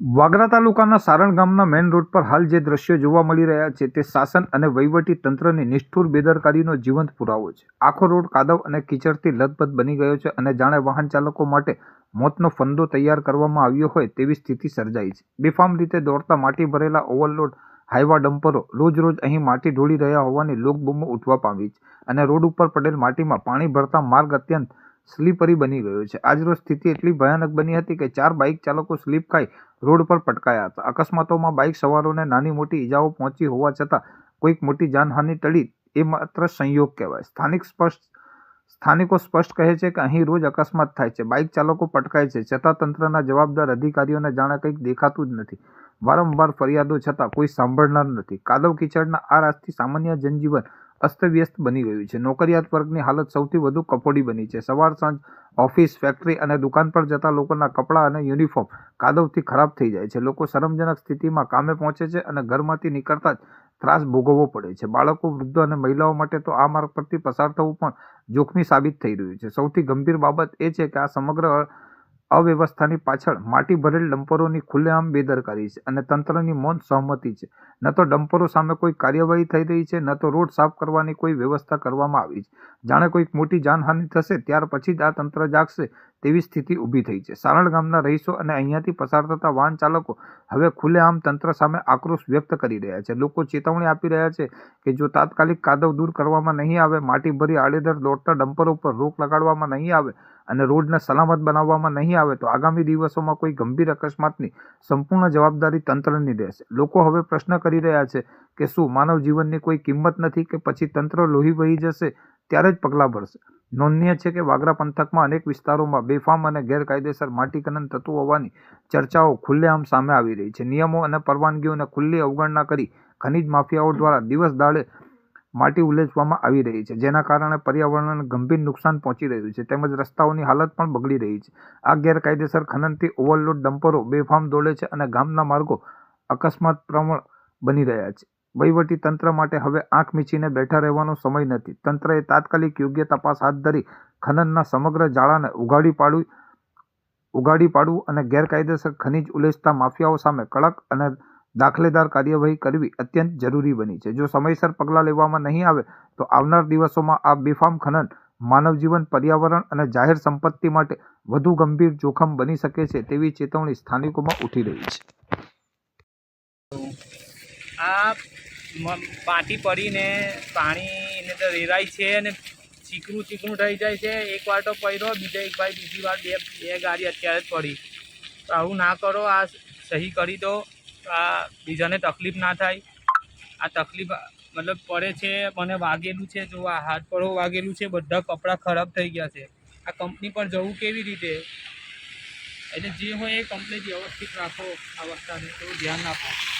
વાગરા તાલુકાના સારણ ગામના main road પર હાલ જે દ્રશ્યો જોવા મળી રહ્યા છે તે શાસન અને વહીવટી તંત્રની નિષ્ઠુર બેદરકારીનો જીવંત પુરાવો છે. આખો રોડ કાદવ અને કીચડથી લથપથ બની ગયો છે અને જાણે વાહન ચાલકો માટે મોતનો ફંદો તૈયાર કરવામાં આવ્યો હોય તેવી સ્થિતિ સર્જાઈ છે. બેફામ રીતે દોડતા માટી ભરેલા ઓવરલોડ હાઈવા ડમ્પરો રોજ રોજ અહીં માટી ઢોળી રહ્યા હોવાની લોકબૂમો ઉઠવા પામી છે અને રોડ ઉપર પડેલ માટીમાં પાણી ભરતા માર્ગ અત્યંત સ્લીપરી બની ગયો છે. આજરોજ સ્થિતિ એટલી ભયાનક બની હતી કે ચાર બાઇક ચાલકો સ્લીપ ખાઈ રોડ પર પટકાયા હતા. અકસ્માતોમાં બાઇક સવારોને નાની મોટી ઈજાઓ પહોંચી હોવા છતાં કોઈક મોટી જાનહાનિ ટળી એ માત્ર સંયોગ કહેવાય. સ્થાનિક સ્પષ્ટ, સ્થાનિકો સ્પષ્ટ કહે છે કે અહીં રોજ અકસ્માત થાય છે. બાઇક ચાલકો પટકાય છે. છતાં તંત્રના જવાબદાર અધિકારીઓને જાણે કંઈક દેખાતું જ નથી. વારંવાર ફરિયાદો છતાં કોઈ સાંભળનાર નથી. કાદવ કીચડના આ રાજથી સામાન્ય જનજીવન અસ્તવ્યસ્ત બની ગયું છે. નોકરિયાત વર્ગની હાલત સૌથી વધુ કફોડી બની છે. સવાર સાંજ ઓફિસ, ફેક્ટરી અને દુકાન પર જતા લોકોના કપડાં અને યુનિફોર્મ કાદવથી ખરાબ થઈ જાય છે. લોકો શરમજનક સ્થિતિમાં કામે પહોંચે છે અને ઘરમાંથી નીકળતા જ ત્રાસ ભોગવવો પડે છે. બાળકો, વૃદ્ધો અને મહિલાઓ માટે તો આ માર્ગ પરથી પસાર થવું પણ જોખમી સાબિત થઈ રહ્યું છે. સૌથી ગંભીર બાબત એ છે કે આ સમગ્ર અવ્યવસ્થાની પાછળ માટી ભરેલ ડમ્પરોની ખુલ્લેઆમ બેદરકારી છે અને તંત્રની મૌન સહમતિ છે. ન તો ડમ્પરો સામે કોઈ કાર્યવાહી થઈ રહી છે, ન તો રોડ સાફ કરવાની કોઈ વ્યવસ્થા કરવામાં આવી છે. જાણે કોઈક મોટી જાનહાનિ થશે, ત્યાર પછી જ આ તંત્ર જાગશે. તેવી સ્થિતિ ઊભી થઈ છે. સારણ ગામના રહીશો અને અહીંયાથી પસાર થતા વાહન ચાલકો હવે ખુલ્લેઆમ તંત્ર સામે આક્રોશ વ્યક્ત કરી રહ્યા છે. લોકો ચેતવણી આપી રહ્યા છે કે જો તાત્કાલિક કાદવ દૂર કરવામાં નહીં આવે માટી ભરી આડેધડ દોડતા ડમ્પરો પર રોક લગાડવામાં નહીં આવે અને રોડને સલામત બનાવવામાં નહીં આવે, તો આગામી દિવસોમાં કોઈ ગંભીર અકસ્માતની સંપૂર્ણ જવાબદારી તંત્રની રહેશે. લોકો હવે પ્રશ્ન કરી રહ્યા છે કે શું માનવ જીવનની કોઈ કિંમત નથી કે પછી તંત્ર લોહી વહી જશે? ત્યારે જ પગલાં ભરશે. નોંધનીય છે કે વાગરા પંથકમાં અનેક વિસ્તારોમાં બેફામ અને ગેરકાયદેસર માટી ખનન થતું હોવાની ચર્ચાઓ ખુલ્લેઆમ સામે આવી રહી છે. નિયમો અને પરવાનગીઓને ખુલ્લી અવગણના કરી ખનિજ માફિયાઓ દ્વારા દિવસ દાડે માટી ઉલેચવામાં આવી રહી છે, જેના કારણે પર્યાવરણને ગંભીર નુકસાન પહોંચી રહ્યું છે. તેમજ રસ્તાઓની હાલત પણ બગડી રહી છે. આ ગેરકાયદેસર ખનનથી ઓવરલોડ ડમ્પરો બેફામ દોડે છે અને ગામના માર્ગો અકસ્માત પ્રવણ બની રહ્યા છે. વહીવટી તંત્ર માટે હવે આંખ મીચીને બેઠા રહેવાનો સમય નથી. તંત્રએ તાત્કાલિક યોગ્ય તપાસ હાથ ધરી ખનનના સમગ્ર જાળાને ઉગાડી પાડવી ઉગાડી પાડવું અને ગેરકાયદેસર ખનીજ ઉલેચતા માફિયાઓ સામે કડક અને દાખલેદાર કાર્યવાહી કરવી અત્યંત જરૂરી બની છે. જો સમયસર પગલાં લેવામાં નહીં આવે, તો આવનાર દિવસોમાં આ બેફામ ખનન માનવ જીવન પર્યાવરણ અને જાહેર સંપત્તિ માટે વધુ ગંભીર જોખમ બની શકે છે તેવી ચેતવણી સ્થાનિકોમાં ઉઠી રહી છે. આ માટી પડીને પાણી એને તો રેરાય છે અને ચીકણું ચીકણું થઈ જાય છે. એક વાર તો પડ્યો બીજા એક ભાઈ બીજી વાર બે બે ગાડી અત્યારે જ પડી. તો આવું ના કરો, આ સહી કરી દો. આ બીજાને તકલીફ ના થાય. આ તકલીફ, મતલબ પડે છે, મને વાગેલું છે, જો આ હાથ પડો વાગેલું છે, બધા કપડાં ખરાબ થઈ ગયા છે. આ કંપની પર જવું કેવી રીતે? એટલે જે હોય એ કમ્પ્લેટ વ્યવસ્થિત રાખો આ વસ્તુને એવું ધ્યાન રાખો.